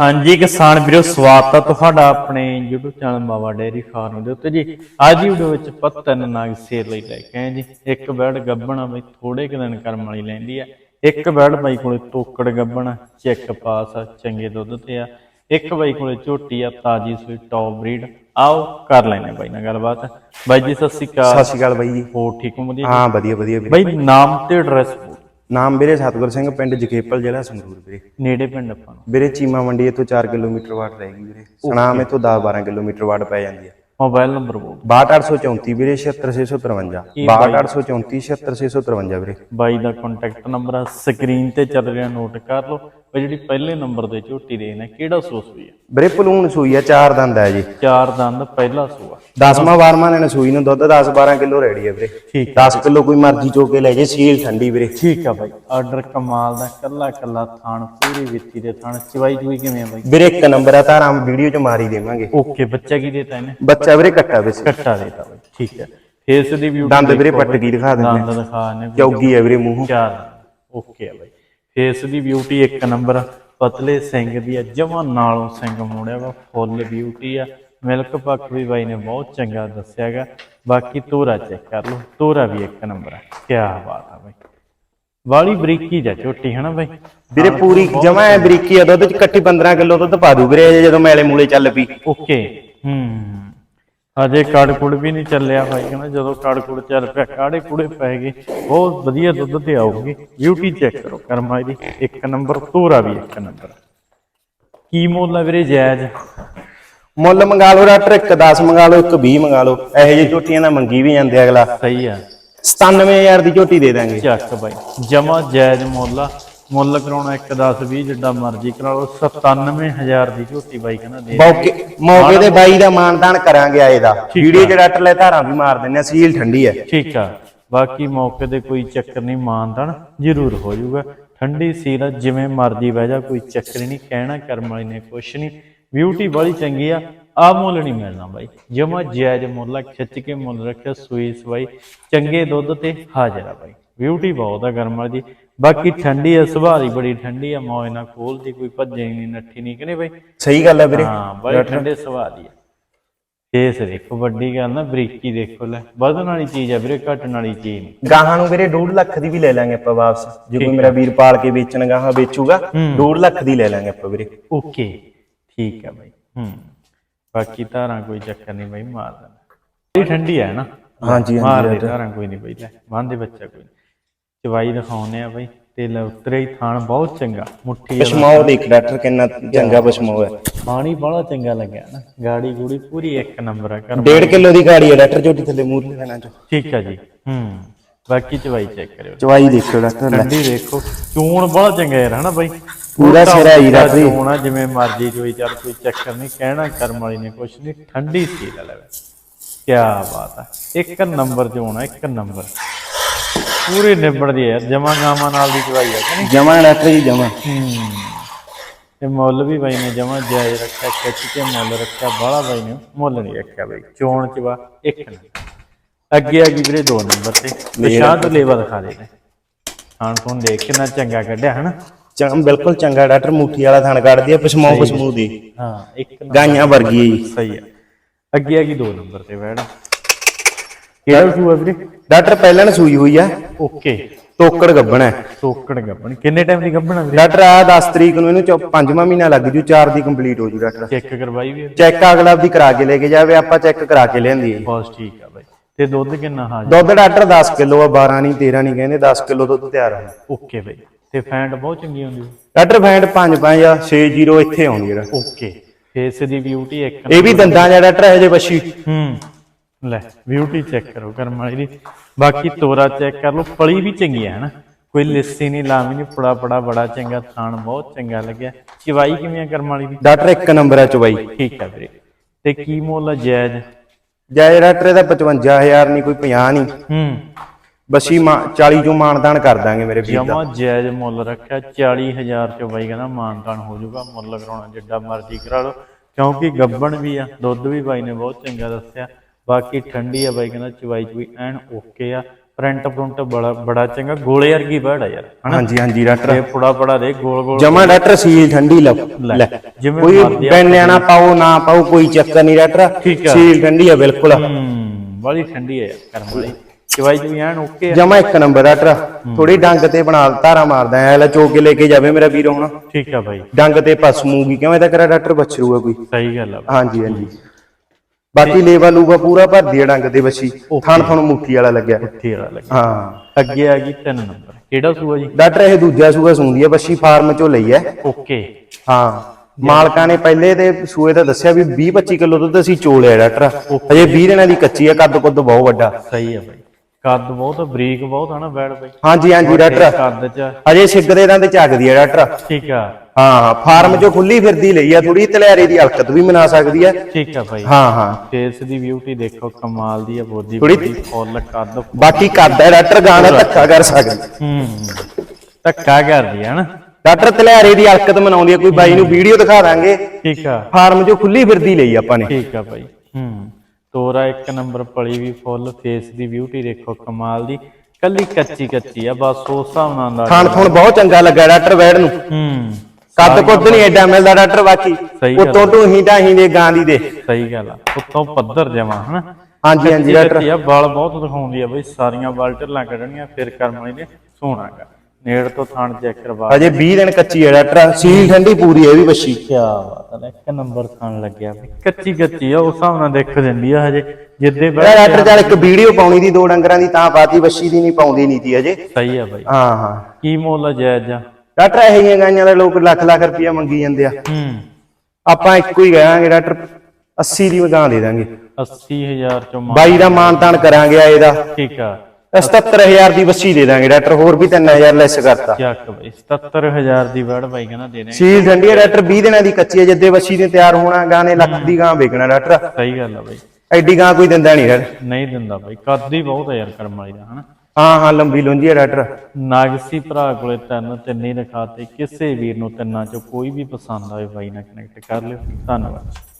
ਹਾਂਜੀ ਕਿਸਾਨ ਵੀਰੋ ਸਵਾਗਤ ਹੈ ਤੁਹਾਡਾ ਆਪਣੇ YouTube channel Mawa dairy farm ਦੇ ਉੱਤੇ ਜੀ। ਅੱਜ ਦੀ ਵੀਡੀਓ ਵਿੱਚ ਆਪਾਂ ਤਿੰਨ ਨਾਗ ਸੇਲ ਲਈ ਲੈ ਕੇ ਆਏ ਜੀ। ਇੱਕ ਬੈੜ ਗੱਬਣਾ ਬਈ ਥੋੜੇ ਕੁ ਦਿਨ ਕਰਮ ਵਾਲੀ ਲੈਂਦੀ ਆ। ਇੱਕ ਬੈੜ ਬਾਈ ਕੋਲੇ ਤੋਕੜ ਗੱਬਣਾ ਚੈੱਕ ਪਾਸ ਆ ਚੰਗੇ ਦੁੱਧ ਤੇ ਆ। ਇੱਕ ਬਾਈ ਕੋਲੇ ਝੋਟੀ ਆ ਤਾਜੀ ਸੂਈ ਟੌਪ ਬਰੀਡ ਆਓ ਕਰ ਲੈਨੇ ਬਾਈ ਨਾਲ ਗੱਲਬਾਤ। ਬਾਈ ਜੀ ਸਤਿ ਸ਼੍ਰੀ ਅਕਾਲ। ਸਤਿ ਸ਼੍ਰੀ ਅਕਾਲ ਬਾਈ ਜੀ। ਹੋ ਠੀਕ ਹੋ? ਵਧੀਆ ਹਾਂ ਵਧੀਆ ਵਧੀਆ ਬਾਈ ਨਾਮ ਤੇ ਐਡਰੈਸ ਨਾਮ ਵੀਰੇ ਸਤਗੁਰ ਸਿੰਘ ਪਿੰਡ ਜਕੇਪਲ ਜ਼ਿਲ੍ਹਾ ਸੰਗਰੂਰ ਵੀਰੇ। ਨੇੜੇ ਪਿੰਡ ਆਪਾਂ ਨੂੰ। ਵੀਰੇ ਚੀਮਾ ਮੰਡੀ ਇੱਥੋਂ 4 ਕਿਲੋਮੀਟਰ ਵਾਟ ਰਹੇਗੀ ਵੀਰੇ। ਸਨਾਮ ਇੱਥੋਂ 10 12 ਕਿਲੋਮੀਟਰ ਵਾਟ ਪੈ ਜਾਂਦੀ ਹੈ ਮੋਬਾਈਲ ਨੰਬਰ ਬੋਲ 62834 ਵੀਰੇ 76653 62834 76653 ਵੀਰੇ। ਬਾਈ ਦਾ ਕੰਟੈਕਟ ਨੰਬਰ ਆ ਸਕਰੀਨ ਤੇ ਚੱਲ ਰਿਹਾ ਨੋਟ ਕਰ ਲਓ। ਉਹ ਜਿਹੜੀ ਪਹਿਲੇ ਨੰਬਰ ਦੇ ਝੋਟੀ ਦੇ ਨੇ ਕਿਹੜਾ ਸੂਸ ਵੀ ਆ? ਵੀਰੇ ਪਲੂਣ ਸੂਈ ਆ ਚਾਰ ਦੰਦ ਹੈ ਜੀ। ਚਾਰ ਦੰਦ ਪਹਿਲਾ ਸੂਆ। 10ਵਾਂ 12ਵਾਂ ਨੇ ਸੂਈ ਨੂੰ ਦੁੱਧ 10 12 ਕਿਲੋ ਰੈਡੀ ਹੈ ਵੀਰੇ। ਠੀਕ 10 ਕਿਲੋ ਕੋਈ ਮਰਜ਼ੀ ਚੋ ਕੇ ਲੈ ਜੇ ਸੀਲ ਠੰਡੀ ਵੀਰੇ। ਠੀਕ ਆ ਬਾਈ ਆਰਡਰ ਕਮਾਲ ਦਾ ਕੱਲਾ ਕੱਲਾ ਥਾਣ ਪੂਰੀ ਵਿੱਤੀ ਦੇ ਥਾਣ ਚਵਾਈ ਚੁਈ ਕਿਵੇਂ ਆ ਬਾਈ? ਵੀਰੇ ਇੱਕ ਨੰਬਰ ਆ ਧਾਰਾਂ ਵੀਡੀਓ ਚ ਮਾਰੀ ਦੇਵਾਂਗੇ। ਓਕੇ ਬੱਚਾ ਕੀ ਦੇਤਾ ਇਹਨੇ? ਬੱਚਾ ਵੀਰੇ ਕੱਟਾ ਵਿੱਚ। ਕੱਟਾ ਦੇਤਾ ਬਾਈ ਠੀਕ ਹੈ। ਫੇਸ ਦੀ ਬਿਊਟੀ ਦੰਦ ਵੀਰੇ ਪੱਟ ਕੀ ਦਿਖਾ ਦਿੰਦੇ ਦੰਦ ਦਿਖਾ ਨੇ ਚੌਗੀ ਹੈ ਵੀਰੇ ਮੂੰਹ। ਚਾਰ ਓਕੇ ਆ ਬਾਈ। ਫੇਸ ਦੀ ਬਿਊਟੀ ਇੱਕ ਨੰਬਰ ਪਤਲੇ ਸਿੰਘ ਦੀ ਆ ਜਮਾਂ ਨਾਲੋਂ ਸਿੰਘ ਮੋੜਿਆ ਵਾ ਫੁੱਲ ਬਿਊਟੀ ਆ। ਮਿਲਕ ਪੱਕ ਵੀ ਬਾਈ ਨੇ ਬਹੁਤ ਚੰਗਾ ਦੱਸਿਆਗਾ ਬਾਕੀ ਤੋਰਾ ਚੈੱਕ ਕਰ ਲਓ। ਤੋਰਾ ਵੀ ਇੱਕ ਨੰਬਰ ਆ ਕੀ ਬਾਤ ਆ ਬਾਈ। ਵਾਲੀ ਬਰੀਕੀ ਜਾ ਝੋਟੀ ਹੈ ਨਾ ਬਾਈ? ਵੀਰੇ ਪੂਰੀ ਜਮਾ ਐ ਬਰੀਕੀ ਆ ਦੁੱਧ ਚ ਇਕੱਠੀ 15 ਕਿਲੋ ਦੁੱਧ ਪਾ ਦੂ ਵੀਰੇ ਜਦੋਂ ਮੈਲੇ ਮੂਲੇ ਚੱਲ ਪਈ। ਓਕੇ ਹੂੰ। ਅਜੇ ਕੜਕੁੜ ਵੀ ਨਹੀਂ ਚੱਲਿਆ ਬਾਈ ਕਹਿੰਦਾ ਜਦੋਂ ਕੜਕੁੜ ਚੱਲ ਪਿਆ ਕਾੜੇ ਕੁੜੇ ਪੈ ਗਏ। ਬਹੁਤ ਵਧੀਆ ਦੁੱਧ ਤੇ ਆਊਗੀ। ਬਿਊਟੀ ਚੈੱਕ ਕਰੋ ਕਰਮਾ ਦੀ ਇੱਕ ਨੰਬਰ ਤੋਰਾ ਵੀ ਇੱਕ ਨੰਬਰ। ਕੀ ਮੁੱਲ ਆ ਵੀਰੇ ਜਾਇਜ਼? ਮੁੱਲ ਮੰਗਾ ਲਓ ਡਾਕਟਰ ਇੱਕ 10 ਮੰਗਾ ਲਓ ਇੱਕ 20 ਮੰਗਾ ਲਓ ਇਹੋ ਜਿਹੀ ਝੋਟੀਆਂ ਦਾ ਮੰਗੀ ਵੀ ਜਾਂਦੇ ਅਗਲਾ। ਸਹੀ ਆ। 97000 ਦੀ ਝੋਟੀ ਦੇ ਦਾਂਗੇ। ਚੱਕ ਬਾਈ। ਜਮਾ ਜਾਇਜ਼ ਮੁੱਲ ਆ। ਮੁੱਲ ਕਰਾਉਣਾ 1 10 20 ਜਿੱਡਾ ਮਰਜ਼ੀ ਕਰਾ ਲਓ। 97000 ਦੀ ਝੋਟੀ ਬਾਈ ਕਹਿੰਦਾ ਦੇ ਮੌਕੇ ਮੌਕੇ ਤੇ ਬਾਈ ਦਾ ਮਾਨਦਾਨ ਕਰਾਂਗੇ ਆਏ ਦਾ। ਵੀਡੀਓ ਚ ਡਾਕਟਰ ਲੈ ਧਾਰਾਂ ਵੀ ਮਾਰ ਦਿੰਨੇ ਆ ਸੀਲ ਠੰਡੀ ਹੈ ਠੀਕ ਆ। ਬਾਕੀ ਮੌਕੇ ਤੇ ਕੋਈ ਚੱਕਰ ਨਹੀਂ ਮਾਨਦਣ ਜ਼ਰੂਰ ਹੋ ਜਾਊਗਾ। ਠੰਡੀ ਸੀਲ ਜਿਵੇਂ ਮਰਜ਼ੀ ਬਹਿ ਜਾ ਕੋਈ ਚੱਕਰ ਨਹੀਂ। ਕਹਿਣਾ ਕਰਮ ਵਾਲੀ ਨੇ ਕੁਛ ਨਹੀਂ। ਬਿਊਟੀ ਬੜੀ ਚੰਗੀ ਆ। ਆ ਮੁੱਲ ਨਹੀਂ ਮਿਲਣਾ ਬਾਈ। ਜਮਾ ਜਾਇਜ਼ ਮੁੱਲ ਆ ਖਿੱਚ ਕੇ ਮੁੱਲ ਰੱਖਿਆ ਸੂਈ ਸਵਾਈ ਚੰਗੇ ਦੁੱਧ ਤੇ ਹਾਜ਼ਰ ਆ ਬਾਈ। ਬਿਊਟੀ ਬਹੁਤ ਆ ਵਾਲੀ। ਦੀ ਬਾਕੀ ਠੰਡੀ ਆ ਸੁਭਾਅ ਦੀ ਬੜੀ ਠੰਡੀ ਆ ਮੌਜ ਨਾਲ ਖੋਲਦੀ ਕੋਈ ਭੱਜੇ ਨਹੀਂ ਨੱਠੀ ਨਹੀਂ ਕਿ ਨਹੀਂ ਬਾਈ? ਸਹੀ ਗੱਲ ਹੈ ਵੀਰੇ। ਹਾਂ ਬੜੇ ਠੰਡੇ ਸੁਭਾਅ ਦੀ ਆ। ਫੇਸ ਦੇਖੋ ਵੱਡੀ ਗੱਲ ਨਾ ਬਰੀਕੀ ਦੇਖੋ ਲੈ। ਵਧਣ ਵਾਲੀ ਚੀਜ਼ ਆ ਵੀਰੇ ਘਟਣ ਵਾਲੀ ਚੀਜ਼ ਨਹੀਂ। ਗਾਹਾਂ ਨੂੰ ਵੀਰੇ 2 ਲੱਖ ਦੀ ਵੀ ਲੈ ਲਾਂਗੇ ਆਪਾਂ ਵਾਪਸ। ਜੇ ਕੋਈ ਮੇਰਾ ਵੀਰ ਪਾਲ ਕੇ ਵੇਚਣ ਗਾਹਾਂ ਵੇਚੂਗਾ 2 ਲੱਖ ਦੀ ਲੈ ਲਾਂਗੇ ਆਪਾਂ ਵੀਰੇ। ਓਕੇ। ਠੀਕ ਹੈ ਬਾਈ। ਹੂੰ। ਬਾਕੀ ਧਾਰਾਂ ਕੋਈ ਚੱਕਰ ਨਹੀਂ ਬਾਈ ਮਾਰ ਦੇਣਾ। ਇਹ ਠੰਡੀ ਹੈ ਨਾ? ਹਾਂਜੀ ਮਾਰ ਦੇ ਧਾਰਾਂ ਕੋਈ ਨਹੀਂ ਬਾਈ। ਲੈ ਬੰਦੇ ਬੱਚਾ ਕੋਈ ਨਹੀਂ। ਚਵਾਈ ਦਿਖਾਉਨੇ ਆ ਬਾਈ। ਤੇ ਲੈ ਉਤਰੇ ਹੀ ਥਾਣ ਬਹੁਤ ਚੰਗਾ। ਮੁੱਠੀ। ਪਸ਼ਮਾਓ ਦੇਖ ਡਾਕਟਰ ਕਿੰਨਾ ਚੰਗਾ ਪਸ਼ਮਾਓ ਹੈ। ਪਾਣੀ ਬੜਾ ਚੰਗਾ ਲੱਗਿਆ ਨਾ। ਗਾੜੀ ਗੂੜੀ ਪੂਰੀ ਇੱਕ ਨੰਬਰ ਆ। ਕਰ 1.5 ਕਿਲੋ ਦੀ ਗਾੜੀ ਹੈ ਡਾਕਟਰ ਝੋਟੀ ਥੱਲੇ ਮੂਰ ਲੈਣਾ ਚੋ ਠੀਕ ਆ ਜੀ। ਹੂੰ। ਬਾਕੀ ਚਵਾਈ ਚੈੱਕ ਕਰਿਓ। ਚਵਾਈ ਦੇਖਿਓ ਡਾਕਟਰ ਠੰਡੀ ਦੇਖੋ। ਚੂਣ ਬੜਾ ਚੰਗਾ ਯਾਰ ਹਨਾ ਬਾਈ? ਪੂਰਾ ਸਿਰਾ ਹੀ ਰੱਖ ਲਈ। ਆ ਜਿਵੇਂ ਮਰਜ਼ੀ ਕੋਈ ਚੱਲ ਕੋਈ ਚੱਕਰ ਨਹੀਂ ਕਹਿਣਾ ਕਰਮ ਵਾਲੀ ਨੇ ਕੁਛ ਨਹੀਂ ਠੰਡੀ ਸੀ ਲੈ ਲੈ। ਕੀ ਬਾਤ ਆ। ਇੱਕ ਨੰਬਰ ਚੂਣ ਆ ਇੱਕ ਨੰਬਰ। ਪੂਰੇ ਨਿਬੜਦੀ ਯਾਰ ਜਮਾ ਗਾਵਾਂ ਨਾਲ ਦੀ ਚਵਾਈ ਆ ਕਿ ਨਹੀਂ? ਜਮਾ ਡਾਕਟਰ ਜੀ ਜਮਾ। ਹੂੰ। ਤੇ ਮੁੱਲ ਵੀ ਬਾਈ ਨੇ ਜਮਾ ਜਾਇਜ਼ ਰੱਖਿਆ ਖਿੱਚ ਕੇ ਮੁੱਲ ਰੱਖਿਆ ਬਾਹਲਾ ਬਾਈ ਨੇ ਮੁੱਲ ਨਹੀਂ ਰੱਖਿਆ ਬਾਈ। ਚੋਣ ਚ ਵਾ ਇੱਕ ਨੰਬਰ। ਅੱਗੇ ਆ ਗਈ ਵੀਰੇ ਦੋ ਨੰਬਰ ਤੇ। ਨਿਸ਼ਾਨ ਲੇਵਾ ਦਿਖਾ ਦੇ ਨੇ ਹਾਂ ਤੋਂ ਦੇਖ ਕਿੰਨਾ ਚੰਗਾ ਕੱਢਿਆ ਹਨਾ? ਚੰਗਾ ਬਿਲਕੁਲ ਚੰਗਾ ਡਾਕਟਰ ਮੁੱਠੀ ਵਾਲਾ ਥਣ ਕੱਢਦੀ ਆ ਪਸ਼ਮਾਓ ਪਸ਼ਮੂ ਦੀ। ਹਾਂ ਇੱਕ ਗਾਈਆਂ ਵਰਗੀ ਹੈ ਜੀ। ਸਹੀ ਆ। ਅੱਗੇ ਆ ਗਈ ਦੋ ਨੰਬਰ ਤੇ ਬੈਠ ਕਿਹੜਾ ਸੂਆ ਵੀਰੇ? ਡਾਕਟਰ ਪਹਿਲਾਂ ਨੇ ਸੂਈ ਹੋਈ ਆ। ਓਕੇ। ਤੋਕੜ ਗੱਬਣਾ ਹੈ ਤੋਕੜ ਗੱਬਣ। ਕਿੰਨੇ ਟਾਈਮ ਦੀ ਗੱਬਣਾ ਵੀਰੇ? ਡਾਕਟਰ ਆ 10 ਤਰੀਕ ਨੂੰ ਇਹਨੂੰ ਪੰਜਵਾਂ ਮਹੀਨਾ ਲੱਗ ਜੂ 4 ਦੀ ਕੰਪਲੀਟ ਹੋ ਜੂ ਡਾਕਟਰ। ਚੈੱਕ ਕਰਵਾਈ ਵੀ ਚੈੱਕ ਅਗਲਾ ਦੀ ਕਰਾ ਕੇ ਲੈ ਕੇ ਜਾਵੇ ਆਪਾਂ ਚੈੱਕ ਕਰਾ ਕੇ ਲਿਆਂਦੀ ਹੈ ਬਸ ਠੀਕ ਆ ਬਾਈ। ਤੇ ਦੁੱਧ ਕਿੰਨਾ? ਹਾਜ਼ਰ ਦੁੱਧ ਡਾਕਟਰ 10 ਕਿਲੋ ਆ 12 ਨਹੀਂ 13 ਨਹੀਂ ਕਹਿੰਦੇ 10 ਕਿਲੋ ਦੁੱਧ ਤਿਆਰ ਹੋਣਾ ਓਕੇ ਬਾਈ। ਤੇ ਫੈਂਟ ਬਹੁਤ ਚੰਗੀ ਹੁੰਦੀ ਡਾਕਟਰ ਫੈਂਟ 5 5 ਆ 6 0 ਇੱਥੇ ਆਉਂਦੀ ਹੈ ਓਕੇ। ਫੇਸ ਦੀ ਬਿਊਟੀ ਇੱਕ ਇਹ ਵੀ ਦੰਦਾਂ ਜਾਂ ਡਾਕਟਰ ਇਹ ਜੇ ਬੱਛੀ ਹੂੰ। ਲੈ ਬਿਊਟੀ ਚੈੱਕ ਕਰੋ ਕਰਮ ਵਾਲੀ ਦੀ। ਬਾਕੀ ਤੋਰਾ ਚੈੱਕ ਕਰ ਲਓ ਪਲੀ ਵੀ ਚੰਗੀ ਹੈ ਹਨਾ? ਕੋਈ ਲਿੱਸੀ ਨਹੀਂ ਲਾਵੀ ਨਹੀਂ ਪੜਾ ਪੜਾ ਬੜਾ ਚੰਗਾ ਥਾਣ ਬਹੁਤ ਚੰਗਾ ਲੱਗਿਆ। ਚਵਾਈ ਕਿਵੇਂ ਆ ਕਰਮ ਵਾਲੀ ਦੀ? ਡਾਕਟਰ ਇੱਕ ਨੰਬਰ ਆ ਚੁਬਾਈ ਠੀਕ ਆ ਵੀਰੇ। ਤੇ ਕੀ ਮੁੱਲ ਆ ਜਾਇਜ਼? ਜਾਇ ਡਾਕਟਰ ਇਹਦਾ 55000 ਨਹੀਂ ਕੋਈ 50 ਨਹੀਂ। ਹੂੰ। ਬੱਛੀ ਮਾ- 40 ਚੋਂ ਮਾਨਦਾਨ ਕਰ ਦਾਂਗੇ ਮੇਰੇ ਵੀਰ ਦਾ। ਜਮਾ ਜਾਇਜ਼ ਮੁੱਲ ਰੱਖਿਆ 40000 ਚ ਬਾਈ ਕਹਿੰਦਾ ਮਾਨਤਾਨ ਹੋ ਜਾਊਗਾ ਮੁੱਲ ਕਰਾਉਣਾ ਜਿੱਡਾ ਮਰਜ਼ੀ ਕਰਾ ਲਓ। ਕਿਉਂਕਿ ਗੱਬਣ ਵੀ ਆ ਦੁੱਧ ਵੀ ਬਾਈ ਨੇ ਬਹੁਤ ਚੰਗਾ ਦੱਸਿਆ ਬਾਕੀ ਠੰਡੀ ਆ ਬਾਈ ਕਹਿੰਦਾ ਚਵਾਈ ਚੁਈ ਐਨ ਓਕੇ ਆ ਪ੍ਰਿੰਟ ਪ੍ਰਿੰਟ ਬੜਾ ਬੜਾ ਚੰਗਾ ਗੋਲੇ ਵਰਗੀ ਬੈੜ ਆ ਯਾਰ ਹਾਂਜੀ ਹਾਂਜੀ ਡਾਕਟਰ। ਇਹ ਪੁੜਾ ਪੜਾ ਦੇ ਗੋਲ ਗੋਲ ਜਮਾ ਡਾਕਟਰ ਸੀਲ ਠੰਡੀ ਲੈ ਲੈ ਜਿਵੇਂ ਕੋਈ ਮਰਜ਼ੀ ਆ। ਬੈਨਿਆ ਨਾ ਪਾਓ ਨਾ ਪਾਓ ਕੋਈ ਚੱਕਰ ਨਹੀਂ ਡਾਕਟਰ। ਆ। ਸੀਲ ਠੰਡੀ ਆ ਬਿਲਕੁਲ। ਹੂੰ ਬੜੀ ਠੰਡੀ ਹੈ ਯਾਰ ਕਰਮ ਵਾਲੀ। ਚਵਾਈ ਜੀ ਐਨ ਓਕੇ ਆ। ਜਮਾ ਇੱਕ ਨੰਬਰ ਡਾਕਟਰ ਥੋੜੀ ਡੰਗ ਤੇ ਬਣਾ ਧਾਰਾ ਮਾਰਦਾ ਐ ਲੈ ਚੋ ਕੇ ਲੈ ਕੇ ਜਾਵੇ ਮੇਰਾ ਵੀਰ ਹੁਣ। ਠੀਕ ਆ ਬਾਈ। ਡੰਗ ਤੇ ਪਸਮੂਗੀ ਕਿਉਂ ਇਹਦਾ ਕਰਾ ਡਾਕਟਰ ਬਛਰੂਗਾ ਕੋਈ। ਸਹੀ ਗੱਲ ਆ। ਬਾਈ। ਹਾਂਜੀ ਹਾਂਜੀ। ਬਾਕੀ ਲੇਵਾ ਲੂਗਾ ਪੂਰਾ ਭਰਦੀ ਆ ਡੰਗ ਦੇ ਬੱਛੀ ਥਣ ਥਣ ਮੁੱਠੀ ਵਾਲਾ ਲੱਗਿਆ। ਤੇਰਾ ਲੱਗਾ ਹਾਂ। ਅੱਗੇ ਆ ਗਈ ਤਿੰਨ ਨੰਬਰ। ਕਿਹੜਾ ਸੂਆ ਜੀ? ਡਾਕਟਰ ਇਹ ਦੂਜਾ ਸੂਆ ਸੂੰਦੀ ਆ ਬੱਛੀ ਫਾਰਮ ਚੋਂ ਲਈ ਐ। ਓਕੇ। ਹਾਂ। ਮਾਲਕਾਂ ਨੇ ਪਹਿਲੇ ਤੇ ਸੂਏ ਦਾ ਦੱਸਿਆ ਵੀ 20 25 ਕਿਲੋ ਦੁੱਧ ਅਸੀਂ ਚੋਲਿਆ ਡਾਕਟਰ। ਅਜੇ 20 ਦਿਨਾਂ ਦੀ ਕੱਚੀ ਆ ਕੱਦ ਕੁੱਦ ਬਹੁਤ ਵੱਡਾ। ਸਹੀ ਆ ਬਾਈ। ਕੱਦ ਬਹੁਤ ਬਰੀਕ ਬਹੁਤ ਆ ਨਾ ਬੈੜ ਬਾਈ। ਹਾਂਜੀ ਹਾਂਜੀ ਡਾਕਟਰ। ਕੱਦ ਚ। ਅਜੇ ਸਿੱਗਦੇ ਤੇ ਝੱਕਦੀ ਆ ਡਾਕਟਰ। ਠੀਕ ਆ। ਹਾਂ ਫਾਰਮ ਚੋਂ ਖੁੱਲੀ ਫਿਰਦੀ ਲਈ ਆ ਥੋੜੀ ਤਲਿਆਰੇ ਦੀ ਹਲਕਤ ਵੀ ਮਨਾ ਸਕਦੀ ਆ। ਠੀਕ ਆ ਬਾਈ। ਹਾਂ ਹਾਂ। ਫੇਸ ਦੀ ਬਿਊਟੀ ਦੇਖੋ ਕਮਾਲ ਦੀ ਆ ਬੋਦੀ ਥੋੜੀ- ਬੜੀ ਫੁੱਲ ਕੱਦ। ਬਾਕੀ ਕੱਦ ਹੈ ਡਾਕਟਰ ਗਾਂ ਦਾ ਧੱਕਾ ਕਰ ਸਕਦਾ। ਹੂੰ ਧੱਕਾ ਕਰਦੀ ਆ ਨਾ। ਡਾਕਟਰ ਤਲਿਆਰੇ ਦੀ ਹਲਕਤ ਮਨਾਉਂਦੀ ਆ ਕੋਈ ਬਾਈ ਨੂੰ ਵੀਡੀਓ ਦਿਖਾ ਦਾਂਗੇ। ਠੀਕ ਆ। ਫਾਰਮ ਚੋਂ ਖੁੱਲੀ ਫਿਰਦੀ ਲਈ ਆਪਾਂ ਨੇ। ਠੀਕ ਆ ਬਾਈ। ਹੂੰ। ਤੋਰਾ ਇੱਕ ਨੰਬਰ ਪਲੀ ਵੀ ਫੁੱਲ ਫੇਸ ਦੀ ਬਿਊਟੀ ਦੇਖੋ ਕਮਾਲ ਦੀ। ਕੱਲੀ ਕੱਚੀ ਕੱਚੀ ਆ ਬਸ ਉਸ ਹਿਸਾਬ ਨਾਲ ਅੰਦਾਜ਼ਾ ਖਾਣ ਖੁਣ ਬਹੁਤ ਚੰਗਾ ਲੱਗਾ ਡਾਕਟਰ ਵੈੜ ਨੂੰ। ਹੂੰ। ਕੱਦ ਕੁੱਦ ਨਹੀਂ ਐਡਾ ਮਿਲਦਾ ਡਾਕਟਰ ਬਾਕੀ। ਸਹੀ ਗੱਲ ਉਤੋਂ ਢੂਹੀ ਢਾਹੀ ਦੇ ਗਾਂ ਦੀ ਦੇ ਸਹੀ ਗੱਲ ਆ। ਉੱਤੋਂ ਪੱਧਰ ਜਮਾ ਹਨਾ? ਹਾਂਜੀ ਹਾਂਜੀ ਡਾਕਟਰ। ਆ ਵਾਲ ਬਹੁਤ ਦਿਖਾਉਂਦੀ ਆ ਬਈ ਸਾਰੀਆਂ ਵਾਲ ਢਿੱਲਾਂ ਕੱਢਣੀਆਂ ਫਿਰ ਕਰਮ ਨੇ ਸੋਹਣਾਗਾ ਨੇੜ ਤੋਂ ਥਣ ਚੈੱਕ ਕਰਵਾ ਅਜੇ 20 ਦਿਨ ਕੱਚੀ ਹੈ ਡਾਕਟਰ ਸੀਲ ਠੰਡੀ ਪੂਰੀ ਹੈ ਇਹ ਵੀ ਬੱਛੀ ਕੀ ਬਾਤ ਹੈ ਇੱਕ ਨੰਬਰ ਖਾਣ ਲੱਗਿਆ ਕੱਚੀ ਕੱਚੀ ਆ ਉਸ ਹਿਸਾਬ ਨਾਲ ਦੇਖ ਦਿੰਦੀ ਆ ਹਜੇ ਜਿੱਦੇ ਇਹ ਡਾਕਟਰ ਚੱਲ ਇੱਕ ਵੀਡੀਓ ਪਾਉਣੀ ਦੀ ਦੋ ਡੰਗਰਾਂ ਦੀ ਤਾਂ ਪਾਤੀ ਬੱਛੀ ਦੀ ਨਹੀਂ ਪਾਉਂਦੀ ਨਹੀਂ ਤੀ ਅਜੇ ਸਹੀ ਆ ਬਾਈ। ਹਾਂ ਹਾਂ। ਕੀ ਮੁੱਲ ਜਾਇਜ਼ ਆ? ਡਾਕਟਰ ਇਹ ਜਿਹੀਆਂ ਗਾਈਆਂ ਦੇ ਲੋਕ ਲੱਖ ਲੱਖ ਰੁਪਇਆ ਮੰਗੀ ਜਾਂਦੇ ਆ। ਹੂੰ। ਆਪਾਂ ਇੱਕੋ ਹੀ ਗਾਵਾਂਗੇ ਡਾਕਟਰ 80 ਦੀ ਗਾਂ ਦੇ ਦਾਂਗੇ। 80000 ਚੋਂ ਬਾਈ ਦਾ ਮਾਨਤਾਨ ਕਰਾਂਗੇ ਆ ਇਹਦਾ ਠੀਕ ਆ। 77000 ਦੀ ਬੱਛੀ ਦੇ ਦਾਂਗੇ ਡਾਕਟਰ ਹੋਰ ਵੀ 3000 ਲੈਸ ਕਰਤਾ। ਚੱਕ ਬਈ 77000 ਦੀ ਵੜ ਬਾਈ ਕਹਿੰਦਾ ਦੇ ਸੀਲ ਠੰਡੀ ਹੈ ਡਾਕਟਰ 20 ਦਿਨਾਂ ਦੀ ਕੱਚੀ ਹੈ ਜਿੱਦੇ ਬੱਛੀ ਨੇ ਤਿਆਰ ਹੋਣਾ ਗਾਂ ਨੇ ਲੱਖ ਦੀ ਗਾਂ ਵੇਚਣਾ ਡਾਕਟਰ। ਸਹੀ ਗੱਲ ਆ ਬਾਈ। ਐਡੀ ਗਾਂ ਕੋਈ ਦਿੰਦਾ ਨਹੀਂ ਡਾਕਟਰ। ਨਹੀਂ ਦਿੰਦਾ ਬਾਈ ਕੱਦ ਹੀ ਬਹੁਤ ਆ ਯਾਰ ਕਰਮ ਵਾਲੀ ਦਾ ਹਨਾ। ਹਾਂ ਹਾਂ ਲੰਬੀ ਲੁੰਜੀ ਹੈ ਡਾਕਟਰ। ਨਾਗਸੀ ਭਰਾ ਕੋਲੇ ਤਿੰਨ ਤਿੰਨ ਹੀ ਦਿਖਾਤੇ ਕਿਸੇ ਵੀਰ ਨੂੰ ਤਿੰਨਾਂ ਚੋਂ ਕੋਈ ਵੀ ਪਸੰਦ ਆਵੇ ਬਾਈ ਨਾਲ ਕਨੈਕਟ ਕਰ ਲਿਓ। ਧੰਨਵਾਦ।